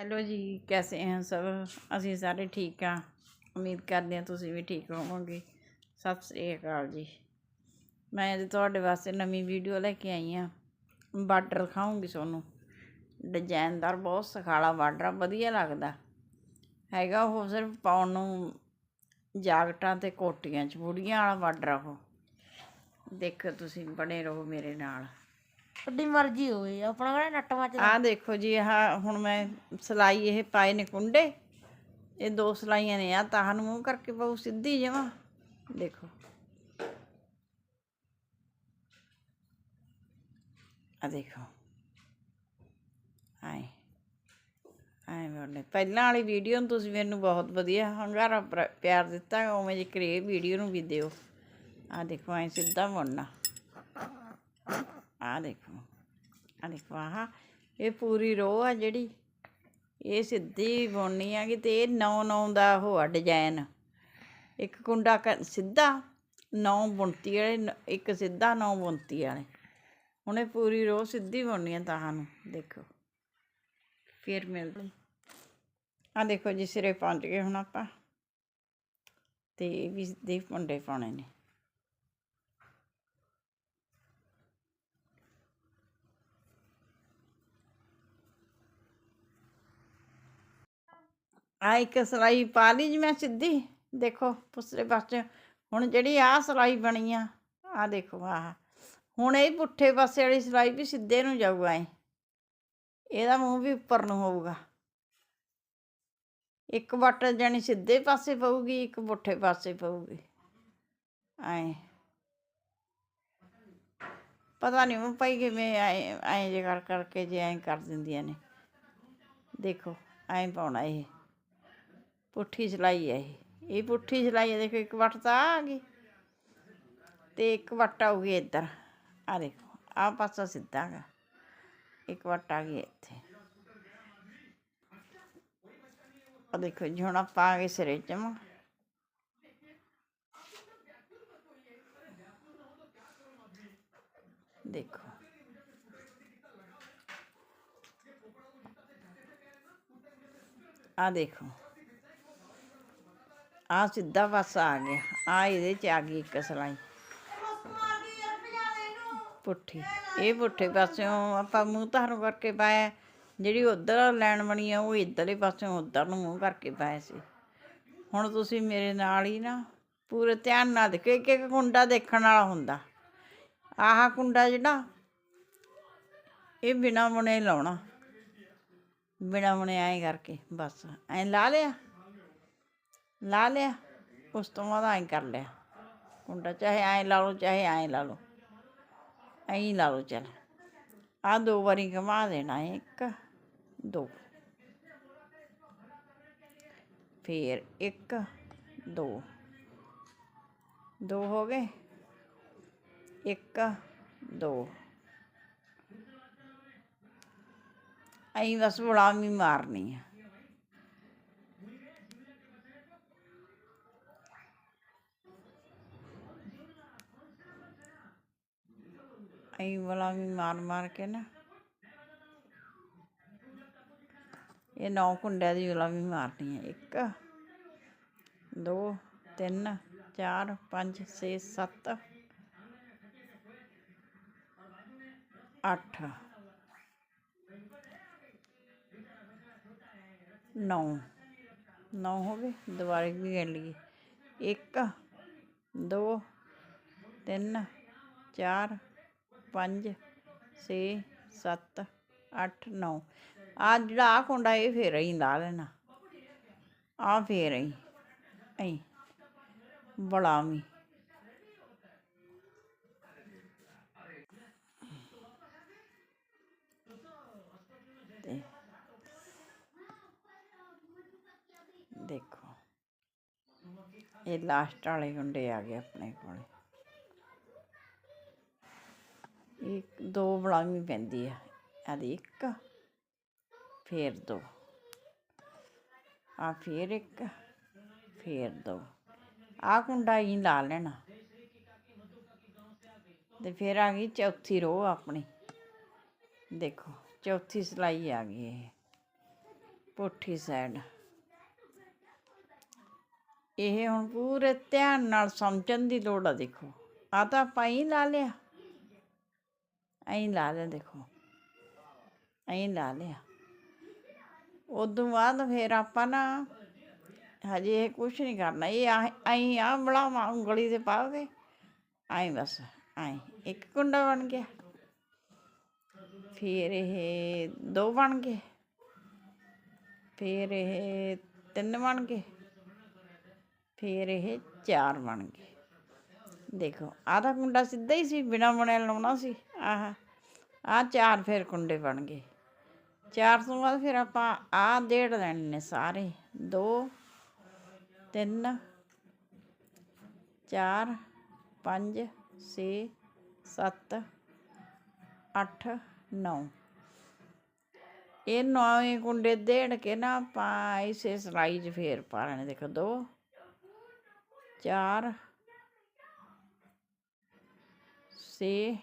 Hello ਜੀ, ਕੈਸੇ हैं ਸਭ? ਅਸੀਂ ਸਾਰੇ ਠੀਕ ਆ। ਉਮੀਦ ਕਰਦੇ ਹਾਂ ਤੁਸੀਂ ਵੀ ਠੀਕ ਹੋਵੋਗੇ। ਸਤਿ ਸ੍ਰੀ ਅਕਾਲ ਜੀ। ਮੈਂ ਅੱਜ ਤੁਹਾਡੇ ਵਾਸਤੇ ਨਵੀਂ ਵੀਡੀਓ ਲੈ ਕੇ ਆਈ ਆ। ਬਾਰਡਰ ਦਿਖਾਉਂਗੀ ਤੁਹਾਨੂੰ। ਡਿਜ਼ਾਈਨਦਾਰ ਬਹੁਤ ਸਖਾਲਾ ਬਾਰਡਰ ਆ, ਵਧੀਆ ਲੱਗਦਾ। ਹੈਗਾ ਉਹ ਸਿਰਫ ਪਾਉਣ ਨੂੰ ਜਾਕਟਾਂ ਤੇ ਕੋਟੀਆਂ ਚ, ਬੁੜੀਆਂ ਵਾਲਾ ਬਾਰਡਰ ਆ ਉਹ। ਦੇਖੋ ਤੁਸੀਂ, ਬਣੇ ਰਹੋ ਮੇਰੇ ਨਾਲ। ਤੁਹਾਡੀ ਮਰਜ਼ੀ ਹੋਵੇ ਆਪਣਾ ਕਿਹੜਾ ਨੱਟ ਮੱਚ ਆਹ ਦੇਖੋ ਜੀ ਆਹ ਹੁਣ ਮੈਂ ਸਲਾਈ ਇਹ ਪਾਏ ਨੇ ਕੁੰਡੇ ਇਹ ਦੋ ਸਲਾਈਆਂ ਨੇ ਆ ਨੂੰ ਮੂੰਹ ਕਰਕੇ ਪਾਉ ਸਿੱਧੀ ਜਮਾ। ਦੇਖੋ। ਆ ਦੇਖੋ। ਆਏ ਆਏ ਬੋਲੇ ਪਹਿਲਾਂ ਵਾਲੀ ਵੀਡੀਓ ਨੂੰ ਤੁਸੀਂ ਮੈਨੂੰ ਬਹੁਤ ਵਧੀਆ ਹੰਗਾਰਾ ਪਿਆਰ ਦਿੱਤਾ ਉਵੇਂ ਜੀ ਕਰੇ ਵੀਡੀਓ ਨੂੰ ਵੀ ਦਿਓ। ਆ ਦੇਖੋ ਐ ਸਿੱਧਾ ਮੁੜਨਾ। ਆ ਦੇਖੋ ਆ ਦੇਖੋ, ਆਹ, ਇਹ ਪੂਰੀ ਰੋ ਆ ਜਿਹੜੀ। ਇਹ ਸਿੱਧੀ ਬੁਣਨੀ ਆ ਕਿ ਤੇ ਇਹ ਨੌ ਨੌ ਦਾ ਉਹ ਆ ਡਿਜ਼ਾਈਨ ਇੱਕ ਕੁੰਡਾ ਕ- ਸਿੱਧਾ ਨੌ ਬੁਣਤੀ ਵਾਲੇ ਇੱਕ ਸਿੱਧਾ ਨੌ ਬੁਣਤੀ ਵਾਲੇ। ਹੁਣ ਇਹ ਪੂਰੀ ਰੋ ਸਿੱਧੀ ਬੁਣਨੀ ਆ ਤਾਹਾਂ ਨੂੰ, ਦੇਖੋ। ਫਿਰ ਮਿਲਦੇ ਆ ਦੇਖੋ ਜੀ, ਸਿਰੇ ਪਹੁੰਚ ਗਏ ਹੁਣ ਆਪਾਂ। ਤੇ ਇਹ ਵੀ ਦੇ ਮੁੰਡੇ ਪਾਉਣੇ ਨੇ। ਆ ਇੱਕ ਸਲਾਈ ਪਾ ਲਈ ਜੀ ਮੈਂ ਸਿੱਧੀ। ਦੇਖੋ ਪੁਸਰੇ ਪਾਸੇ ਹੁਣ ਜਿਹੜੀ ਆ ਸਲਾਈ ਬਣੀ ਆ ਆ ਦੇਖੋ ਆਹ। ਹੁਣ ਇਹ ਪੁੱਠੇ ਪਾਸੇ ਵਾਲੀ ਸਲਾਈ ਵੀ ਸਿੱਧੇ ਨੂੰ ਜਾਊਗਾ ਐ ਇਹਦਾ ਮੂੰਹ ਵੀ ਉੱਪਰ ਨੂੰ ਹੋਊਗਾ। ਇੱਕ ਵੱਟ ਜਾਣੀ ਸਿੱਧੇ ਪਾਸੇ ਪਊਗੀ, ਇੱਕ ਪੁੱਠੇ ਪਾਸੇ ਪਊਗੀ। ਐ। ਪਤਾ ਨਹੀਂ ਉਹ ਭਾਈ ਕਿਵੇਂ ਐ ਐ ਜੇ ਕਰ ਕਰਕੇ ਜੇ ਐ ਕਰ ਦਿੰਦੀਆਂ ਨੇ। ਦੇਖੋ ਐ ਪਾਉਣਾ ਇਹ। ਪੁੱਠੀ ਸਿਲਾਈ ਹੈ ਇਹ। ਇਹ ਪੁੱਠੀ ਸਿਲਾਈ ਹੈ ਦੇਖੋ ਇੱਕ ਵੱਟ ਤਾਂ ਆਹ ਆ ਗਈ ਤੇ ਇੱਕ ਵੱਟ ਆਊਗੀ ਇੱਧਰ। ਆ ਦੇਖੋ, ਆਹ ਪਾਸਾ ਸਿੱਧਾ ਗਾ। ਇੱਕ ਵੱਟ ਆ ਗਈ ਇੱਥੇ। ਆ ਦੇਖੋ ਜੀ, ਹੁਣ ਆਪਾਂ ਆ ਗਏ ਸਿਰੇ ਚਮ ਦੇਖੋ। ਆ ਦੇਖੋ। ਆ ਸਿੱਧਾ ਪਾਸਾ ਆ ਗਿਆ। ਆ ਇਹਦੇ ਚ ਆ ਗਈ ਇੱਕ ਸਲਾਈ। ਪੁੱਠੀ। ਇਹ ਪੁੱਠੇ ਪਾਸਿਓਂ ਆਪਾਂ ਮੂੰਹ ਧਾਰੂ ਕਰਕੇ ਪਾਇਆ। ਜਿਹੜੀ ਉਧਰ ਲੈਣ ਬਣੀ ਆ, ਉਹ ਇੱਧਰਲੇ ਪਾਸਿਓਂ ਉਧਰ ਨੂੰ ਮੂੰਹ ਕਰਕੇ ਪਾਇਆ ਸੀ। ਹੁਣ ਤੁਸੀਂ ਮੇਰੇ ਨਾਲ ਹੀ ਨਾ ਪੂਰੇ ਧਿਆਨ ਨਾਲ ਦੇਖੋ, ਇੱਕ ਇੱਕ ਕੁੰਡਾ ਦੇਖਣ ਵਾਲਾ ਹੁੰਦਾ। ਆਹ ਕੁੰਡਾ ਜਿਹੜਾ, ਇਹ ਬਿਨਾ ਬੁਣੇ ਲਾਉਣਾ। ਬਿਨਾ ਬੁਣੇ ਐਂ ਕਰਕੇ, ਬਸ। ਐਂ ਲਾ ਲਿਆ? ਲਾ ਲਿਆ ਉਸ ਤੋਂ ਬਾਅਦ ਐਂ ਕਰ ਲਿਆ। ਕੁੰਡਾ ਚਾਹੇ ਐਂ ਲਾ ਲਓ ਚਾਹੇ ਐਂ ਲਾ ਲਓ। ਐਂ ਲਾ ਲਓ ਚੱਲ। ਆ ਦੋ ਵਾਰੀ ਘੁਮਾ ਦੇਣਾ ਹੈ, ਇੱਕ ਦੋ। ਫਿਰ ਇੱਕ ਦੋ। ਦੋ ਹੋ ਗਏ। ਇੱਕ ਦੋ। ਐਂ ਬਸ ਗੁਲਾਮੀ ਮਾਰਨੀ ਆ। ਐਂ ਗੁਲਾਮੀ ਮਾਰ ਮਾਰ ਕੇ ਨਾ। ਇਹ ਨੌ ਕੁੰਡਿਆਂ ਦੀ ਗੁਲਾਮੀ ਮਾਰਨੀ ਹੈ ਇੱਕ, ਦੋ, ਤਿੰਨ, ਚਾਰ, ਪੰਜ, ਛੇ, ਸੱਤ, ਅੱਠ, ਨੌ। ਨੌ ਹੋ ਗਏ, ਦੁਬਾਰੇ ਵੀ ਗਿਣ ਲਈਏ। ਇੱਕ, ਦੋ, ਤਿੰਨ, ਚਾਰ ਪੰਜ, ਛੇ, ਸੱਤ, ਅੱਠ, ਨੌ। ਆ ਜਿਹੜਾ ਆ ਕੁੰਡਾ ਇਹ ਫੇਰ ਹੀ ਲਾ ਲੈਣਾ। ਆ ਫੇਰ ਹੀ ਐਂ ਬੜਾਵੀਂ ਦੇਖੋ, ਇਹ ਲਾਸਟ ਵਾਲੇ ਗੁੰਡੇ ਆ ਗਏ ਆਪਣੇ ਕੋਲੇ। ਇੱਕ, ਦੋ ਬਣਾਉਣੀ ਪੈਂਦੀ ਆ ਆਦੀ ਇੱਕ, ਫੇਰ ਦੋ। ਆ ਫੇਰ ਇੱਕ, ਫੇਰ ਦੋ। ਆ ਕੁੰਡਾ ਹੀ ਲਾ ਲੈਣਾ। ਤੇ ਫਿਰ ਆ ਗਈ ਚੌਥੀ ਰੋ ਆਪਣੀ। ਦੇਖੋ, ਚੌਥੀ ਸਿਲਾਈ ਆ ਗਈ ਇਹ। ਪੁੱਠੀ ਸਾਈਡ ਇਹ ਹੁਣ ਪੂਰੇ ਧਿਆਨ ਨਾਲ ਸਮਝਣ ਦੀ ਲੋੜ ਆ, ਦੇਖੋ। ਆ ਤਾਂ ਆਪਾਂ ਹੀ ਲਾ ਲਿਆ। ਐਂ ਲਾ ਲਿਆ, ਦੇਖੋ। ਐਂ ਲਾ ਲਿਆ। ਉਦੋਂ ਬਾਅਦ ਫਿਰ ਆਪਾਂ ਨਾ ਹਜੇ ਇਹ ਕੁਛ ਨਹੀਂ ਕਰਨਾ। ਇਹ ਐਂ ਆ ਬੜਾ ਉਂਗਲੀ ਤੇ ਪਾਓਗੇ ਐਂ ਬਸ, ਐਂ। ਇੱਕ ਕੁੰਡਾ ਬਣ ਗਿਆ। ਫਿਰ ਇਹ ਦੋ ਬਣ ਗਏ। ਫਿਰ ਇਹ ਤਿੰਨ ਬਣ ਗਏ। ਫਿਰ ਇਹ ਚਾਰ ਬਣ ਗਏ। ਦੇਖੋ ਆਧਾ ਕੁੰਡਾ ਸਿੱਧਾ ਹੀ ਸੀ, ਬਿਨਾ ਬਣਿਆ ਲਾਉਣਾ ਸੀ। ਆਹ ਆਹ ਚਾਰ ਫਿਰ ਕੁੰਡੇ ਬਣ ਗਏ। ਚਾਰ ਤੋਂ ਬਾਅਦ ਫਿਰ ਆਪਾਂ ਆਹ ਡੇਢ ਲੈਣੇ ਨੇ ਸਾਰੇ। ਦੋ, ਤਿੰਨ, ਚਾਰ, ਪੰਜ, ਛੇ, ਸੱਤ, ਅੱਠ, ਨੌ। ਇਹ ਨੌਵੇਂ ਕੁੰਡੇ ਦੇੜ ਕੇ ਨਾ ਆਪਾਂ ਇਸੇ ਸਲਾਈ 'ਚ ਫੇਰ ਪਾ ਲੈਣੇ। ਦੇਖੋ, ਦੋ, ਚਾਰ, ਛੇ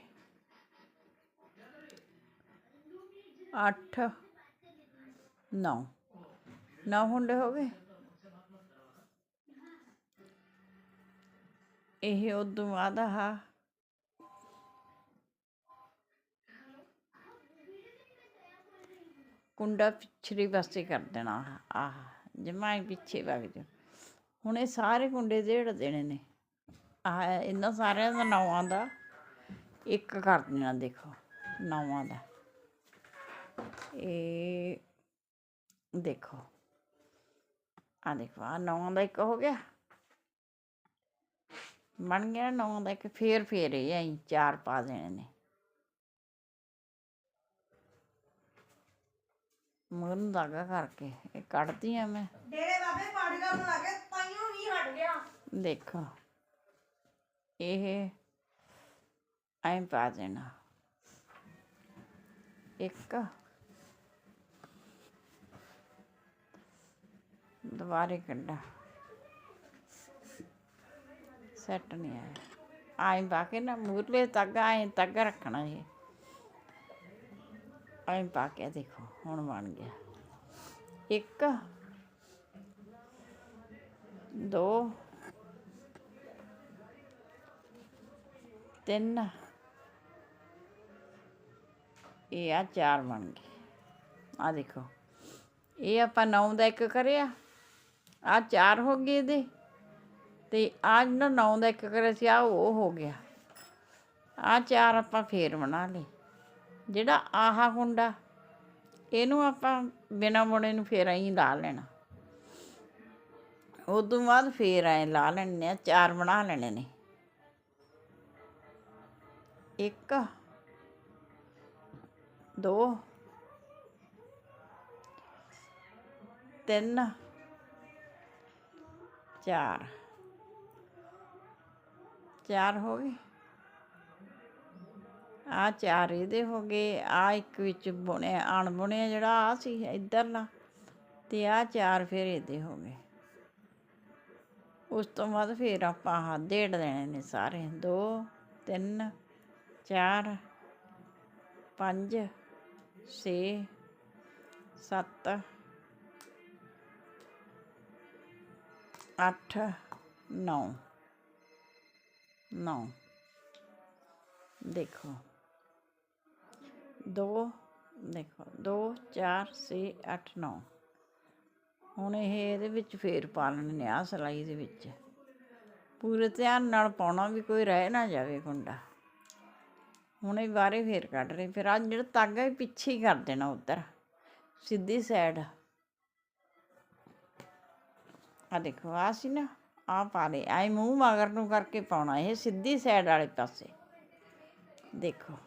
ਅੱਠ, ਨੌ। ਨੌ ਹੁੰਡੇ ਹੋ ਗਏ ਇਹ ਉਦੋਂ ਬਾਅਦ ਆਹ। ਕੁੰਡਾ ਪਿਛਲੀ ਪਾਸੇ ਕਰ ਦੇਣਾ ਆਹ ਆਹ ਪਿੱਛੇ ਵਗ ਜਾ ਹੁਣ ਇਹ ਸਾਰੇ ਕੁੰਡੇ ਦੇੜ ਦੇਣੇ ਨੇ। ਆਹ, ਇਹਨਾਂ ਸਾਰਿਆਂ ਦਾ ਨੌਵਾਂ ਦਾ। ਇੱਕ ਕਰ ਦੇਣਾ ਦੇਖੋ, ਨੌਵਾਂ ਦਾ। ਇਹ ਦੇਖੋ। ਆ ਦੇਖੋ ਆ ਨੌਵਾਂ ਦਾ ਇੱਕ ਹੋ ਗਿਆ। ਬਣ ਗਿਆ ਨੌਵਾਂ ਦਾ ਇੱਕ ਫੇਰ ਫੇਰ ਇਹ ਐਂ ਚਾਰ ਪਾ ਦੇਣੇ ਨੇ। ਮੂੰਹ ਧਾਗਾ ਕਰਕੇ ਇਹ ਕੱਢਦੀ ਆ ਮੈਂ। ਡੇਰੇ ਬਾਬੇ ਪਾੜੀ ਕਰਨ ਲੱਗੇ ਤਾਈਓ ਵੀ ਹਟ ਗਿਆ। ਦੇਖੋ ਇਹ ਐਂ ਪਾ ਦੇਣਾ। ਇੱਕ ਦੁਬਾਰੇ ਕੱਢਾਂ। ਸੈੱਟ ਨਹੀਂ ਆਇਆ। ਐਂ ਪਾ ਕੇ ਨਾ ਮੂਰਲੇ ਤੱਕ ਐਂ ਤੱਕ ਰੱਖਣਾ ਇਹ। ਐਂ ਪਾ ਕੇ ਦੇਖੋ, ਹੁਣ ਬਣ ਗਿਆ। ਇੱਕ, ਦੋ, ਤਿੰਨ। ਇਹ ਆ ਚਾਰ ਬਣ ਗਏ। ਆ ਦੇਖੋ। ਇਹ ਆਪਾਂ ਨੌ ਦਾ ਇੱਕ ਕਰਿਆ। ਆ ਚਾਰ ਹੋ ਗਏ ਇਹਦੇ। ਤੇ ਆ ਜਿਹੜਾ ਨੌ ਦਾ ਇੱਕ ਕਰਿਆ ਸੀ, ਆ ਉਹ ਹੋ ਗਿਆ। ਆ ਚਾਰ ਆਪਾਂ ਫੇਰ ਬਣਾ ਲਏ। ਜਿਹੜਾ ਆਹਾ ਗੁੰਡਾ, ਇਹਨੂੰ ਆਪਾਂ ਬਿਨਾ ਬੁਣੇ ਨੂੰ ਫੇਰ ਐਂ ਲਾ ਲੈਣਾ। ਉਦੋਂ ਬਾਅਦ ਫੇਰ ਐਂ ਲਾ ਲੈਣੇ ਆ, ਚਾਰ ਬਣਾ ਲੈਣੇ ਨੇ। ਇੱਕ, ਦੋ, ਤਿੰਨ ਚਾਰ ਚਾਰ ਹੋ ਗਏ। ਆ ਚਾਰ ਇਹਦੇ ਹੋ ਗਏ। ਆ ਇੱਕ ਵਿੱਚ ਬੁਣਿਆ ਅਣ ਬੁਣਿਆ ਜਿਹੜਾ ਆ ਸੀ ਇੱਧਰਲਾ ਤੇ ਆ ਚਾਰ ਫਿਰ ਇਹਦੇ ਹੋ ਗਏ। ਉਸ ਤੋਂ ਬਾਅਦ ਫਿਰ ਆਪਾਂ ਆਹ ਡੇਢ ਦੇਣੇ ਨੇ ਸਾਰੇ। ਦੋ, ਤਿੰਨ, ਚਾਰ, ਪੰਜ, ਛੇ, ਸੱਤ ਅੱਠ, ਨੌ। ਨੌ। ਦੇਖੋ। ਦੋ ਦੇਖੋ। ਦੋ, ਚਾਰ, ਛੇ, ਅੱਠ, ਨੌ। ਹੁਣ ਇਹ ਇਹਦੇ ਵਿੱਚ ਫੇਰ ਪਾ ਲੈਣੇ ਨੇ, ਆਹ ਸਿਲਾਈ ਦੇ ਵਿੱਚ। ਪੂਰੇ ਧਿਆਨ ਨਾਲ ਪਾਉਣਾ ਵੀ ਕੋਈ ਰਹਿ ਨਾ ਜਾਵੇ ਕੁੰਡਾ। ਹੁਣ ਇਹ ਬਾਰੇ ਫੇਰ ਕੱਢ ਰਹੇ। ਫਿਰ ਆ ਜਿਹੜਾ ਤਾਗਾ ਵੀ ਪਿੱਛੇ ਹੀ ਕਰ ਦੇਣਾ ਉੱਧਰ। ਸਿੱਧੀ ਸਾਈਡ ਆ ਦੇਖੋ ਆ ਸੀ ਨਾ ਆ ਪਾ ਲੈ ਆਈ ਮੂੰਹ ਮਗਰ ਨੂੰ ਕਰਕੇ ਪਾਉਣਾ, ਇਹ ਸਿੱਧੀ ਸਾਈਡ ਵਾਲੇ ਪਾਸੇ। ਦੇਖੋ।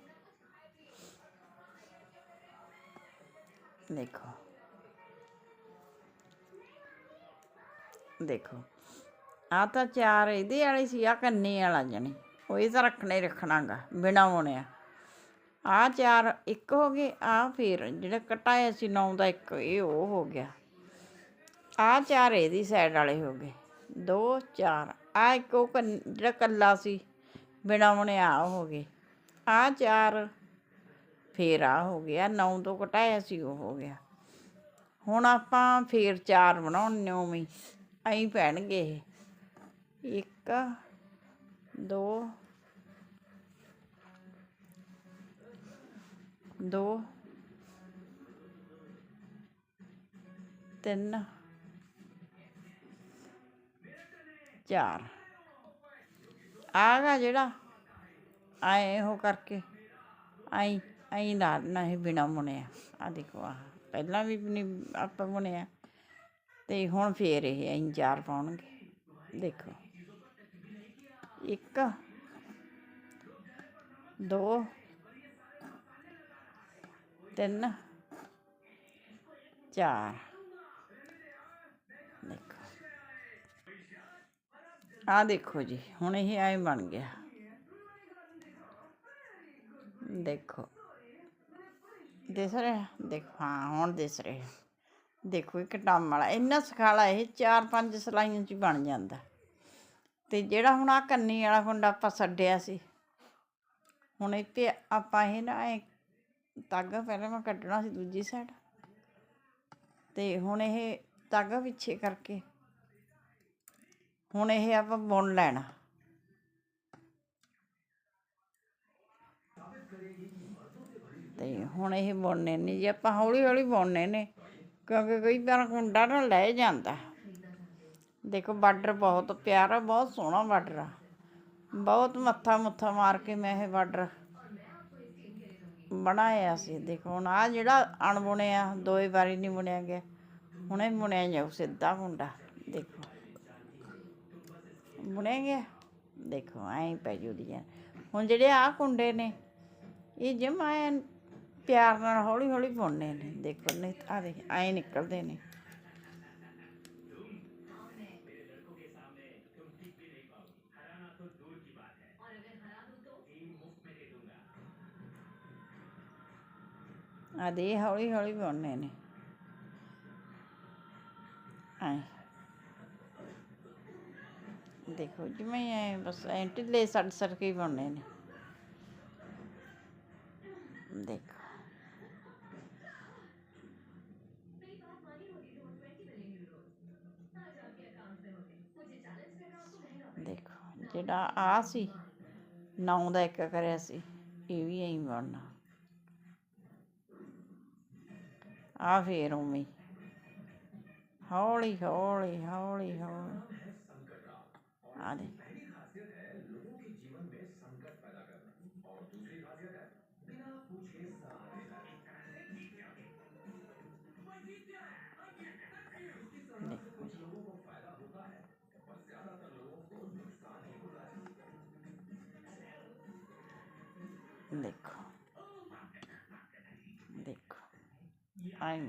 ਦੇਖੋ। ਦੇਖੋ। ਆ ਤਾਂ ਚਾਰ ਇਹਦੇ ਵਾਲੇ ਸੀ ਆ ਕੰਨੇ ਵਾਲਾ ਜਣੀ। ਉਹ ਇਹ ਤਾਂ ਰੱਖਣਾ ਹੀ ਰੱਖਣਾਗਾ ਬਿਨਾ ਬੁਣਿਆ। ਆ ਚਾਰ ਇੱਕ ਹੋ ਗਏ ਆ ਫੇਰ ਜਿਹੜਾ ਕਟਾਇਆ ਸੀ, ਨੌ ਦਾ ਇੱਕ, ਇਹ ਉਹ ਹੋ ਗਿਆ। ਆ ਚਾਰ ਇਹਦੀ ਸਾਈਡ ਵਾਲੇ ਹੋ ਗਏ। ਦੋ, ਚਾਰ। ਆ ਇੱਕ ਉਹ ਕੰਨ- ਜਿਹੜਾ ਕੱਲਾ ਸੀ, ਬਿਨਾ ਬੁਣਿਆ ਆਹ ਹੋ ਗਏ। ਆ ਚਾਰ, ਫੇਰ ਆ ਹੋ ਗਿਆ। ਨੌ ਤੋਂ ਘਟਾਇਆ ਸੀ, ਉਹ ਹੋ ਗਿਆ। ਹੁਣ ਆਪਾਂ ਫੇਰ ਚਾਰ ਬਣਾਉਣੇ ਉਵੇਂ ਐਂ ਪੈਣਗੇ ਇਹ। ਇੱਕ, ਦੋ ਦੋ, ਤਿੰਨ। ਚਾਰ। ਆਗਾ ਜਿਹੜਾ, ਆਏ ਉਹ ਕਰਕੇ, ਆਈ ਆਈ ਲਾ ਦੇਣਾ ਬਿਨਾ ਬੁਣਿਆ। ਆ ਦੇਖੋ ਆ ਪਹਿਲਾਂ ਵੀ ਨਹੀਂ ਆਪਾਂ ਬੁਣਿਆ, ਤੇ ਹੁਣ ਫੇਰ ਇਹ ਐਂ ਚਾਰ ਪਾਉਣਗੇ। ਦੇਖੋ, ਇੱਕ, ਦੋ, ਤਿੰਨ, ਚਾਰ। ਆ ਦੇਖੋ ਜੀ, ਹੁਣ ਇਹ ਐਂ ਬਣ ਗਿਆ। ਦੇਖੋ। ਦਿਸ ਰਿਹਾ? ਦੇਖੋ, ਹਾਂ, ਹੁਣ ਦਿਸ ਰਿਹਾ। ਦੇਖੋ, ਇੱਕ ਟਾਮ ਵਾਲਾ, ਇੰਨਾ ਸਖਾਲਾ ਇਹ, ਚਾਰ ਪੰਜ ਸਲਾਈਆਂ ਚ ਬਣ ਜਾਂਦਾ। ਤੇ ਜਿਹੜਾ ਹੁਣ ਆ ਕੰਨੀ ਵਾਲਾ ਕੁੰਡਾ ਆਪਾਂ ਛੱਡਿਆ ਸੀ, ਹੁਣ ਇਹ ਤੇ ਆਪਾਂ ਇਹ ਨਾ ਇਹ ਤਾਗਾ ਪਹਿਲਾਂ ਮੈਂ ਕੱਢਣਾ ਸੀ ਦੂਜੀ ਸਾਈਡ ਤੇ ਹੁਣ ਇਹ ਤਾਗਾ ਪਿੱਛੇ ਕਰਕੇ ਹੁਣ ਇਹ ਆਪਾਂ ਬੁਣ ਲੈਣਾ। ਤੇ ਹੁਣ ਇਹ ਬੁਣਨੇ ਨੇ ਜੀ ਆਪਾਂ ਹੌਲੀ ਹੌਲੀ ਬੁਣਨੇ ਨੇ, ਕਿਉਂਕਿ ਕਈ ਵਾਰ ਕੁੰਡਾ ਨਾ ਲੈ ਜਾਂਦਾ। ਦੇਖੋ ਬਾਰਡਰ ਬਹੁਤ ਪਿਆਰਾ, ਬਹੁਤ ਸੋਹਣਾ ਬਾਰਡਰ ਆ। ਬਹੁਤ ਮੱਥਾ ਮੁੱਥਾ ਮਾਰ ਕੇ ਮੈਂ ਇਹ ਬਾਰਡਰ ਬਣਾਇਆ ਸੀ। ਦੇਖੋ ਹੁਣ ਆ ਜਿਹੜਾ ਅਣਬੁਣਿਆ, ਦੋਏ ਵਾਰੀ ਨਹੀਂ ਬੁਣਿਆ ਗਿਆ। ਹੁਣੇ ਬੁਣਿਆ ਜਾਊ ਸਿੱਧਾ ਮੁੰਡਾ, ਦੇਖੋ। ਬੁਣਿਆ ਗਿਆ ਦੇਖੋ, ਐਂ ਪੈ ਜੂਦੀਆਂ ਹੁਣ ਜਿਹੜੇ ਆ ਕੁੰਡੇ ਨੇ, ਇਹ ਜਮਾ ਐਨ ਪਿਆਰ ਨਾਲ ਹੌਲੀ ਹੌਲੀ ਬੁਣਨੇ ਨੇ। ਦੇਖੋ, ਨਹੀਂ ਆ ਦੇਖ, ਐਂ ਨਿਕਲਦੇ ਨੇ। ਆ ਦੇ ਹੌਲੀ ਹੌਲੀ ਬੁਣਨੇ ਨੇ। ਐਂ। ਦੇਖੋ, ਜਿਵੇਂ ਐ ਬਸ ਐਂ ਢਿੱਲੇ ਸੜ ਸੜ ਕੇ ਬਣਨੇ ਨੇ। ਦੇਖੋ। ਦੇਖੋ, ਜਿਹੜਾ ਆ ਸੀ, ਨੌ ਦਾ ਇੱਕ ਕਰਿਆ ਸੀ, ਇਹ ਵੀ ਐਂ ਬਣਨਾ। ਆ ਫੇਰ ਉਵੇਂ ਹੌਲੀ ਹੌਲੀ ਹੌਲੀ ਹੌਲੀ ਆ ਦੇ ਦੇਖੋ। ਜੀ। ਦੇਖੋ। ਦੇਖੋ ਆਈ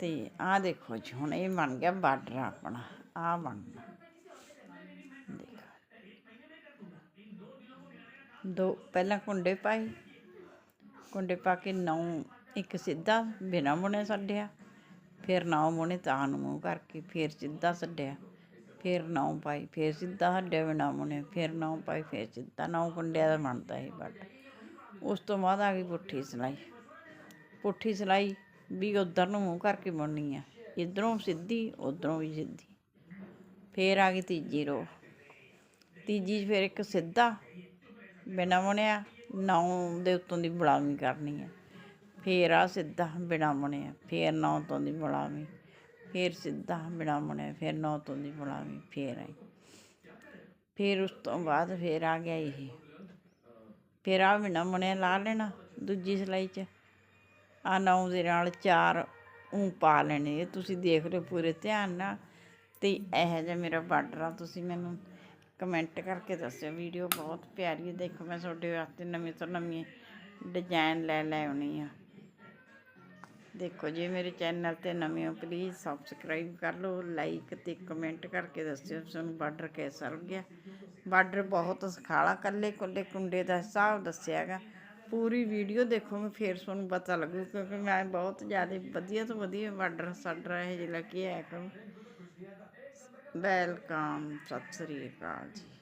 ਤੇ ਆਹ ਦੇਖੋ ਜੀ, ਹੁਣ ਇਹ ਬਣ ਗਿਆ ਬਾਰਡਰ ਆਪਣਾ, ਆਹ ਬਣਨਾ। ਦੇਖੋ। ਦੋ, ਪਹਿਲਾਂ ਕੁੰਡੇ ਪਾਏ। ਕੁੰਡੇ ਪਾ ਕੇ ਨੌ, ਇੱਕ ਸਿੱਧਾ, ਬਿਨਾ ਬੁਣੇ ਛੱਡਿਆ ਫਿਰ ਨੌ ਬੁਣੇ ਤਾਂ ਨੂੰ ਮੂੰਹ ਕਰਕੇ ਫਿਰ ਸਿੱਧਾ ਛੱਡਿਆ ਫਿਰ ਨੌ ਪਾਈ, ਫਿਰ ਸਿੱਧਾ ਛੱਡਿਆ ਬਿਨਾ ਬੁਣੇ ਫਿਰ ਨੌ ਪਾਈ, ਫਿਰ ਸਿੱਧਾ। ਨੌ ਕੁੰਡਿਆਂ ਦਾ ਬਣਦਾ ਇਹ ਬਾਰਡਰ। ਉਸ ਤੋਂ ਬਾਅਦ ਆ ਗਈ ਪੁੱਠੀ ਸਿਲਾਈ। ਪੁੱਠੀ ਸਿਲਾਈ ਵੀ ਉਧਰ ਨੂੰ ਮੂੰਹ ਕਰਕੇ ਬੁਣਨੀ ਆ। ਇਧਰੋਂ ਸਿੱਧੀ, ਉਧਰੋਂ ਵੀ ਸਿੱਧੀ। ਫੇਰ ਆ ਗਈ ਤੀਜੀ ਰੋ ਤੀਜੀ 'ਚ ਫਿਰ ਇੱਕ ਸਿੱਧਾ ਬਿਨਾ ਬੁਣਿਆ ਨੌ ਦੇ ਉੱਤੋਂ ਦੀ ਬੁਲਾਵੀਂ ਕਰਨੀ ਹੈ ਫੇਰ ਆ ਸਿੱਧਾ ਬਿਨਾ ਬੁਣਿਆ ਫੇਰ ਨੌ ਤੋਂ ਦੀ ਬੁਲਾਵੀਂ। ਫੇਰ ਸਿੱਧਾ ਬਿਨਾ ਬੁਣਿਆ ਫੇਰ ਨੌ ਤੋਂ ਦੀ ਬੁਲਾਵੀਂ, ਫੇਰ ਆਈ। ਫੇਰ ਉਸ ਤੋਂ ਬਾਅਦ ਫੇਰ ਆ ਗਿਆ ਇਹ। ਫਿਰ ਆ ਬਿਨਾ ਬੁਣਿਆ ਲਾ ਲੈਣਾ ਦੂਜੀ ਸਿਲਾਈ 'ਚ। ਆ ਨੌ ਦੇ ਨਾਲ ਚਾਰ ਉਂ ਪਾ ਲੈਣੇ ਤੁਸੀਂ ਦੇਖ ਲਿਓ ਪੂਰੇ ਧਿਆਨ ਨਾਲ। ਤੇ ਇਹ ਜਿਹਾ ਮੇਰਾ ਬਾਰਡਰ ਆ। ਤੁਸੀਂ ਮੈਨੂੰ ਕਮੈਂਟ ਕਰਕੇ ਦੱਸਿਓ। ਵੀਡੀਓ ਬਹੁਤ ਪਿਆਰੀ ਹੈ ਦੇਖੋ, ਮੈਂ ਤੁਹਾਡੇ ਵਾਸਤੇ ਨਵੇਂ ਤੋਂ ਨਵੇਂ ਡਿਜ਼ਾਈਨ ਲੈ ਲੈ ਆਉਣੀ ਆ। ਦੇਖੋ ਜੇ, ਮੇਰੇ ਚੈਨਲ ਤੇ ਨਵੇਂ ਹੋ ਪਲੀਜ਼ ਸਬਸਕ੍ਰਾਈਬ ਕਰ ਲਓ। ਲਾਈਕ ਤੇ ਕਮੈਂਟ ਕਰਕੇ ਦੱਸਿਓ ਤੁਹਾਨੂੰ ਬਾਰਡਰ ਕਿਹਦਾ ਲੱਗਿਆ। ਬਾਰਡਰ ਬਹੁਤ ਸਖਾਲਾ ਕੱਲੇ ਕੱਲੇ ਕੁੰਡੇ ਦਾ ਹਿਸਾਬ ਦੱਸਿਆਗਾ ਪੂਰੀ ਵੀਡੀਓ ਦੇਖੋਗੇ ਫਿਰ ਤੁਹਾਨੂੰ ਪਤਾ ਲੱਗੂ, ਕਿਉਂਕਿ ਮੈਂ ਬਹੁਤ ਜ਼ਿਆਦਾ ਵਧੀਆ ਤੋਂ ਵਧੀਆ ਬਾਰਡਰ ਸਾਡਰ ਇਹ ਜਿਹਾ ਲੈ ਕੇ ਆਇਆ ਕਰੂੰ ਵੈਲਕਮ ਸਤਿ ਸ੍ਰੀ ਅਕਾਲ ਜੀ।